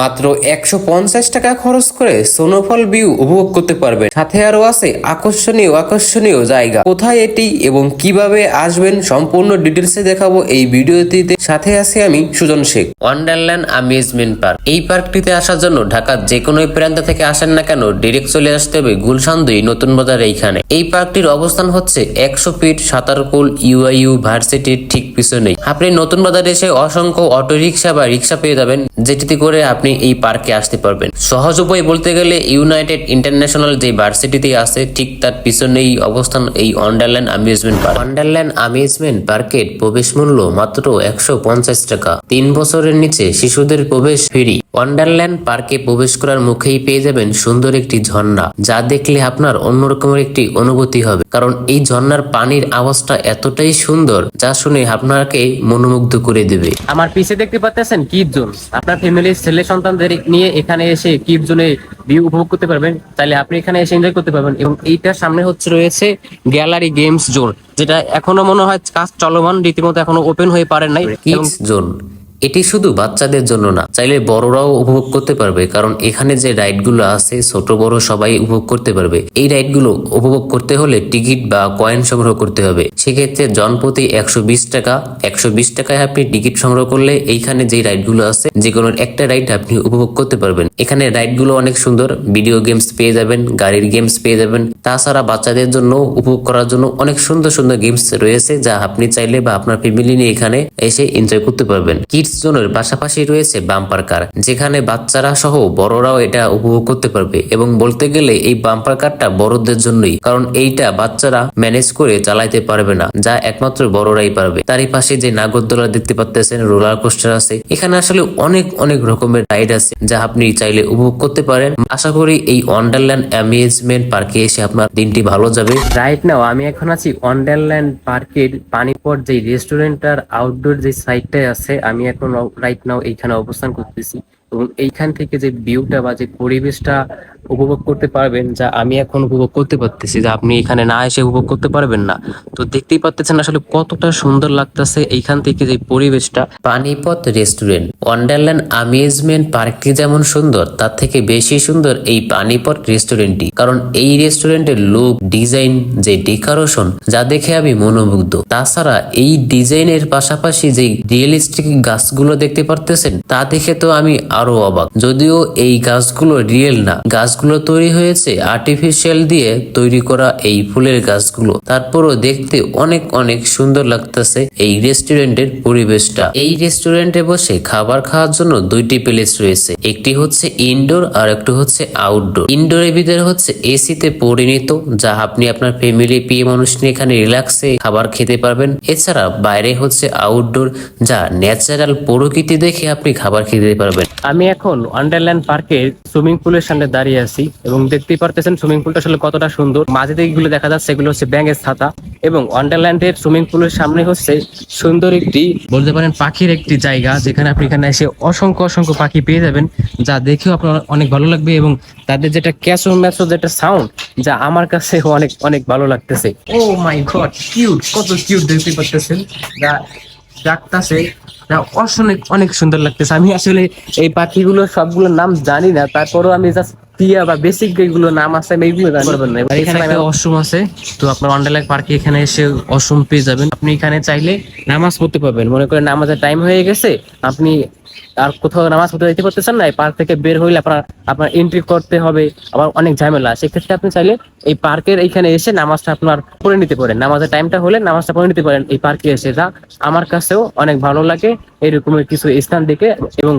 মাত্র একশো পঞ্চাশ টাকা খরচ করে সোনোফল ভিউ উপভোগ করতে পারবেন। সাথে আরও আছে আকর্ষণীয় আকর্ষণীয় জায়গা। কোথায় এটি এবং কীভাবে আসবেন সম্পূর্ণ ডিটেলসে দেখাবো এই ভিডিওটিতে। সাথে আছি আমি Sujon Sheikh. Wonderland amusement park এই পার্কটিতে আসার জন্য ঢাকার যে কোনো প্রান্ত থেকে আসেন না কেন ডিরেক্ট চলে আসতে হবে গুলশান দুই নতুন বাজার এইখানে। এই পার্কটির অবস্থান হচ্ছে একশো ফিট সাঁতারকুল ইউআইইউ ভার্সিটির ঠিক পিছনেই। আপনি নতুন বাজারে এসে অসংখ্য অটো রিক্সা বা রিক্সা পেয়ে যাবেন, যেটিতে করে আপনি এই পার্কে আসতে পারবেন। সহজ উপায় বলতে গেলে ইউনাইটেড ইন্টারন্যাশনাল যে ভার্সিটিতে আছে, ঠিক তার পিছনেই অবস্থান এই wonderland amusement park wonderland amusement পার্কের প্রবেশ মূল্য মাত্র একশো পঞ্চাশ টাকা। তিন বছরের নিচে শিশুদের প্রবেশ ফ্রি ওয়ান্ডারল্যান্ড পার্কে প্রবেশ করার মুখেই পেয়ে যাবেন সুন্দর একটি ঝর্ণা, যা দেখলে আপনার অন্যরকমের একটি অনুভূতি হবে। কারণ এই ঝর্ণার পানির আওয়াজটা এতটাই সুন্দর, যা শুনে আপনাকে মনোমুগ্ধ করে দেবে। আমার পিছে দেখতে পাচ্ছেন কি জোন আপনার ফ্যামিলির ছেলে সন্তানদের নিয়ে এখানে এসে কিপ জোনে ভিউ উপভোগ করতে পারবেন তাহলে আপনি এখানে এসে এনজয় করতে পারবেন এবং এইটার সামনে হচ্ছে রয়েছে গ্যালারি গেমস জোন যেটা এখনও মনে হয় কাজ চলমান রীতিমতো এখনও ওপেন হয়ে পারে নাই জোন এটি শুধু বাচ্চাদের জন্য না, চাইলে বড়রাও উপভোগ করতে পারবে, কারণ এখানে যে রাইডগুলো আছে, ছোট বড় সবাই উপভোগ করতে পারবে। এই রাইডগুলো উপভোগ করতে হলে টিকিট বা কয়েন সংগ্রহ করতে হবে। সেক্ষেত্রে জনপ্রতি একশো বিশ টাকা, একশো বিশ টাকায় আপনি টিকিট সংগ্রহ করলে এইখানে যে রাইডগুলো আছে, যে কোনো একটা রাইড আপনি উপভোগ করতে পারবেন। এখানে রাইডগুলো অনেক সুন্দর, ভিডিও গেমস পেয়ে যাবেন, গাড়ির গেমস পেয়ে যাবেন। তাছাড়া বাচ্চাদের জন্য উপভোগ করার জন্য অনেক সুন্দর সুন্দর গেমস রয়েছে, যা আপনি চাইলে বা আপনার ফ্যামিলি নিয়ে এখানে এসে এনজয় করতে পারবেন। কিডস জোনের পাশাপাশি রয়েছে বাম্পার কার যেখানে বাচ্চারা সহ বড়রাও এটা উপভোগ করতে পারবে এবং বলতে গেলে এই বাম্পার কারটা বড়দের জন্যই, কারণ এইটা বাচ্চারা ম্যানেজ করে চালাইতে পারবে না, যা একমাত্র বড়রাই পারবে। তারই পাশে যে নাগরদোলা দেখতে পাচ্ছেন রোলার কোস্টার আছে, এখানে আসলে অনেক অনেক রকমের রাইড আছে, যা আপনি চাইলে উপভোগ করতে পারেন। আশা করি এই ওয়ান্ডারল্যান্ড অ্যামিউজমেন্ট পার্কে এসে আপনার দিনটি ভালো যাবে। রাইট নাও আমি এখন আছি ওয়ান্ডারল্যান্ড পার্কের পানিপট যে রেস্টুরেন্ট আর আউটডোর যে সাইডটায় আছে, আমি এখন রাইট নাও এইখানে অবস্থান করতেছি। এবং এইখান থেকে যে ভিউটা বা যে পরিবেশটা উপভোগ করতে পারবেন যা আমি এখন উপভোগ করতে পারতেছি, যা আপনি এখানে না এসে উপভোগ করতে পারবেন না। তো দেখতেই পাচ্ছেন আসলে কতটা সুন্দর লাগতেছে এইখান থেকে যে পরিবেশটা। পানিপথ রেস্টুরেন্ট, ওয়ান্ডারল্যান্ড অ্যামিউজমেন্ট পার্কটি যেমন সুন্দর, তার থেকে বেশি সুন্দর এই পানিপথ রেস্টুরেন্টটি। কারণ এই রেস্টুরেন্টের লুক ডিজাইন যে ডেকোরেশন যা দেখে আমি মনোমুগ্ধ। তাছাড়া এই ডিজাইনের পাশাপাশি যে রিয়েলিস্টিক গাছগুলো দেখতে পারতেছেন, তা দেখে তো আমি আরও অবাক। যদিও এই গাছগুলো রিয়েল না গাছগুলো তৈরি হয়েছে আর্টিফিশিয়াল দিয়ে তৈরি করা এই ফুলের গাছগুলো। তারপরও দেখতে অনেক অনেক সুন্দর লাগতেছে এই রেস্টুরেন্টের পরিবেশটা। এই রেস্টুরেন্টে বসে খাবার খাওয়ার জন্য দুইটি প্লেস রয়েছে। একটি হচ্ছে ইনডোর আর একটি হচ্ছে আউটডোর ইনডোরের ভিতরে হচ্ছে এসিতে পরিণত, যা আপনি আপনার ফ্যামিলি প্রিয় মানুষ নিয়ে এখানে রিল্যাক্সে খাবার খেতে পারবেন। এছাড়া বাইরে হচ্ছে আউটডোর যা ন্যাচারাল প্রকৃতি দেখে আপনি খাবার খেতে পারবেন। আমি এখন ওয়ান্ডারল্যান্ড পার্কের সুইমিং পুলের সামনে দাঁড়িয়ে আছি এবং দেখতেই পারতেছেন সুইমিং পুলটা আসলে কতটা সুন্দর। মাঝে দিকে গুলো দেখা যাচ্ছে এগুলো হচ্ছে ব্যাঙের ছাতা এবং ওয়ান্ডারল্যান্ডের সুইমিং পুলের সামনে হচ্ছে সুন্দর একটি বলতে পারেন পাখির একটি জায়গা, যেখানে আপনি এখানে এসে অসংখ্য অসংখ্য পাখি পেয়ে যাবেন, যা দেখেও আপনার অনেক ভালো লাগবে এবং তাদের যেটা ক্যাচো ম্যাচো যেটা সাউন্ড যা আমার কাছে অনেক অনেক ভালো লাগতেছে। ও মাই গড কিউট কত কিউট দেখতে পারতেছেন। যা ডাকতাছে যা অনেক অনেক সুন্দর লাগতেছে। আমি আসলে এই পাখিগুলো সবগুলোর নাম জানি না, তারপরও আমি জাস্ট টিয়া বা বেসিক যেগুলো নাম আছে, আমি জানতে জানি পারবেন না। এখানে অশ্রম আছে, তো আপনার ওয়ান্ডারল্যান্ড পার্কে এখানে এসে অশ্রম পেয়ে যাবেন। আপনি এখানে চাইলে নামাজ পড়তে পারবেন। মনে করেন নামাজের টাইম হয়ে গেছে, আপনি আর কোথাও নামাজ পড়তে যেতে পারতেছেন না, এই পার্ক থেকে বের হইলে আপনার আপনার এন্ট্রি করতে হবে, আবার অনেক ঝামেলা। সেক্ষেত্রে আপনি চাইলে এই পার্কের এইখানে এসে নামাজটা আপনার পড়ে নিতে পারেন। নামাজের টাইমটা হলে নামাজটা পড়ে নিতে পারেন এই পার্কে এসে, যা আমার কাছেও অনেক ভালো লাগে এরকমের কিছু স্থান দেখে এবং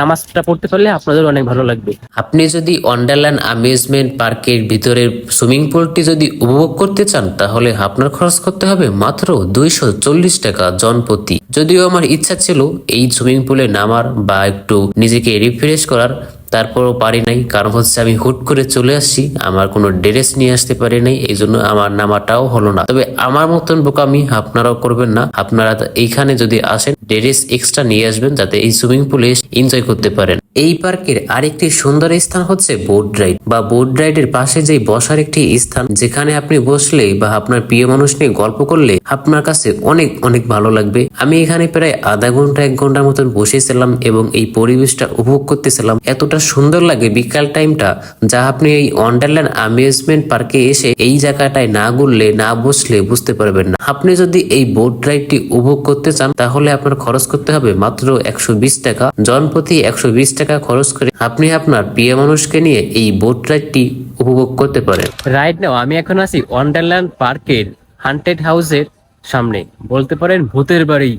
নামাজটা পড়তে পারলে আপনাদের অনেক ভালো লাগবে। আপনি যদি ওয়ান্ডারল্যান্ড অ্যামিউজমেন্ট পার্কের ভিতরে সুইমিং পুলটি যদি উপভোগ করতে চান, তাহলে আপনার খরচ করতে হবে মাত্র দুইশো চল্লিশ টাকা জনপ্রতি। যদিও আমার ইচ্ছা ছিল এই সুইমিং পুলে নামার বা একটু নিজেকে রিফ্রেশ করার, তারপরও পারি নাই। কারণ হচ্ছে আমি হুট করে চলে আসছি, আমার কোনো ড্রেস নিয়ে আসতে পারি নাই এই জন্য আমার নামাটাও হলো না। তবে আমার মতন বোকামি আপনারাও করবেন না। আপনারা এইখানে যদি আসেন ড্রেস এক্সট্রা নিয়ে আসবেন, যাতে এই সুইমিং পুলে এনজয় করতে পারেন। এই পার্কের আরেকটি সুন্দর স্থান হচ্ছে বোট রাইড। বা বোট রাইডের পাশে যে বসার একটি স্থান, যেখানে আপনি বসলে বা আপনার প্রিয় মানুষ নিয়ে গল্প করলে আপনার কাছে অনেক অনেক ভালো লাগবে। আমি এখানে প্রায় আধা ঘণ্টা, এক ঘণ্টার মতন বসেছিলাম এবং এই পরিবেশটা উপভোগ করতেছিলাম। এতটা সুন্দর লাগে বিকাল টাইমটা, যা আপনি এই ওয়ান্ডারল্যান্ড অ্যামিউজমেন্ট পার্কে এসে এই জায়গাটায় না ঘুরলে, না বসলে বুঝতে পারবেন না। আপনি যদি এই বোট রাইডটি উপভোগ করতে চান, তাহলে আপনার খরচ করতে হবে মাত্র একশো বিশ টাকা। জনপ্রতি একশো বিশ টাকা খরচ করে আপনি আপনার প্রিয় মানুষকে নিয়ে এই বোট রাইডটি উপভোগ করতে পারেন। রাইট নাও আমি এখন আছি ওয়ান্ডারল্যান্ড পার্কের হান্টেড হাউসের সামনে। বলতে পারেন ভূতের বাড়ি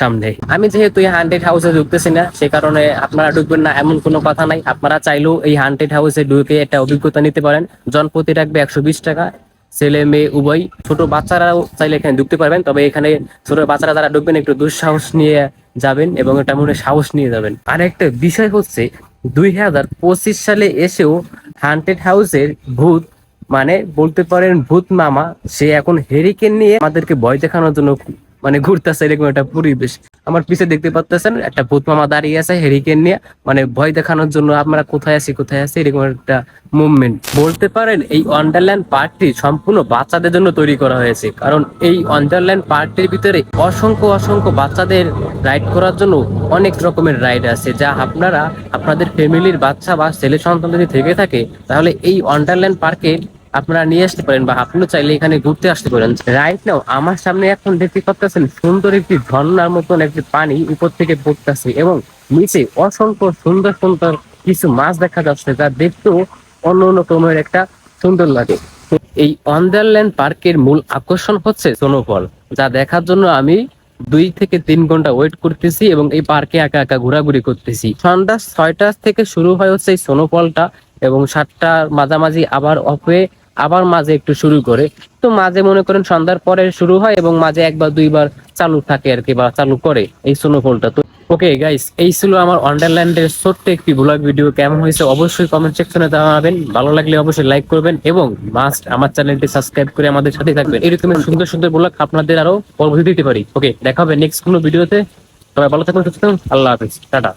সামনে। আমি যেহেতু এই হান্টেড হাউসে ঢুকতেছি না, সে কারণে আপনারা ঢুকবেন না, এমন কোনো কথা নাই। আপনারা চাইলেও এই হান্টেড হাউসে ঢুকে একটা অভিজ্ঞতা নিতে পারেন। জনপ্রতি রাখবে একশো বিশ টাকা। ছেলে মেয়ে, উভয় ছোট বাচ্চারাও চাইলে এখানে ঢুকতে পারবেন। তবে এখানে ছোট বাচ্চারা যারা ঢুকবেন, একটু দুঃসাহস নিয়ে যাবেন এবং এটা মনে সাহস নিয়ে যাবেন। আর একটা বিষয় হচ্ছে, দুই হাজার পঁচিশ সালে এসেও হান্টেড হাউসের ভূত মানে বলতে পারেন ভূত মামা, সে এখন হেরিকেন নিয়ে আমাদেরকে ভয় দেখানোর জন্য মানে ঘুরতেছে এরকম একটা পরিবেশ। আমার পিছে দেখতে পাচ্ছেন একটা ভূত মামা দাঁড়িয়ে আছে হেরিকেন নিয়ে। মানে ভয় দেখানোর জন্য আমরা কোথায় আছি কোথায় আছি, এরকম একটা মুভমেন্ট বলতে পারেন, এই ওয়ান্ডারল্যান্ড পার্কটি সম্পূর্ণ বাচ্চাদের জন্য তৈরি করা হয়েছে। কারণ এই ওয়ান্ডারল্যান্ড পার্কটির ভিতরে অসংখ্য অসংখ্য বাচ্চাদের রাইড করার জন্য অনেক রকমের রাইড আছে। যা আপনারা, আপনাদের ফ্যামিলির বাচ্চা বা ছেলে সন্তান যদি থেকে থাকে, তাহলে এই ওয়ান্ডারল্যান্ড পার্কে আপনারা নিয়ে আসতে পারেন বা আপনিও চাইলে এখানে ঘুরতে আসতে পারেন। রাইট নাও আমার সামনে এখন দেখতে পাচ্ছেন সুন্দর একটি ঝর্ণার মতন একটি পানি উপর থেকে পড়তেছে এবং নিচে অসংখ্য সুন্দর সুন্দর কিছু মাছ দেখা যাচ্ছে যা দেখতেও অন্য রকমের একটা সুন্দর লাগে। এই ওয়ান্ডারল্যান্ড পার্কের মূল আকর্ষণ হচ্ছে স্নোফল যা দেখার জন্য আমি দুই থেকে তিন ঘণ্টা ওয়েট করতেছি এবং এই পার্কে একা একা ঘোরাঘুরি করতেছি। সন্ধ্যা ছয়টা থেকে শুরু হয় হচ্ছে এই স্নোফলটা এবং সাতটার মাঝামাঝি আবার অফ হয়ে আবার মাঝে একটু শুরু করে। তো মাঝে মনে করেন সন্ধ্যার পরে শুরু হয় এবং মাঝে একবার, দুইবার চালু থাকে আর কি বা চালু করে এই স্নোফলটা তো ওকে গাইস এই ছিল আমার ওয়ান্ডারল্যান্ডের ছোট্ট একটি ব্লগ ভিডিও কেমন হয়েছে অবশ্যই কমেন্ট সেকশনে জানাবেন। ভালো লাগলে অবশ্যই লাইক করবেন এবং মাস্ট আমার চ্যানেলটি সাবস্ক্রাইব করে আমাদের সাথে থাকবেন। এরকম সুন্দর সুন্দর ব্লগ আপনাদের আরও পরবর্তী দিতে পারি। ওকে দেখা হবে নেক্সট কোনো ভিডিওতে সবাই ভালো থাকুন, সুস্থ আল্লাহ হাফিজ। টাটা।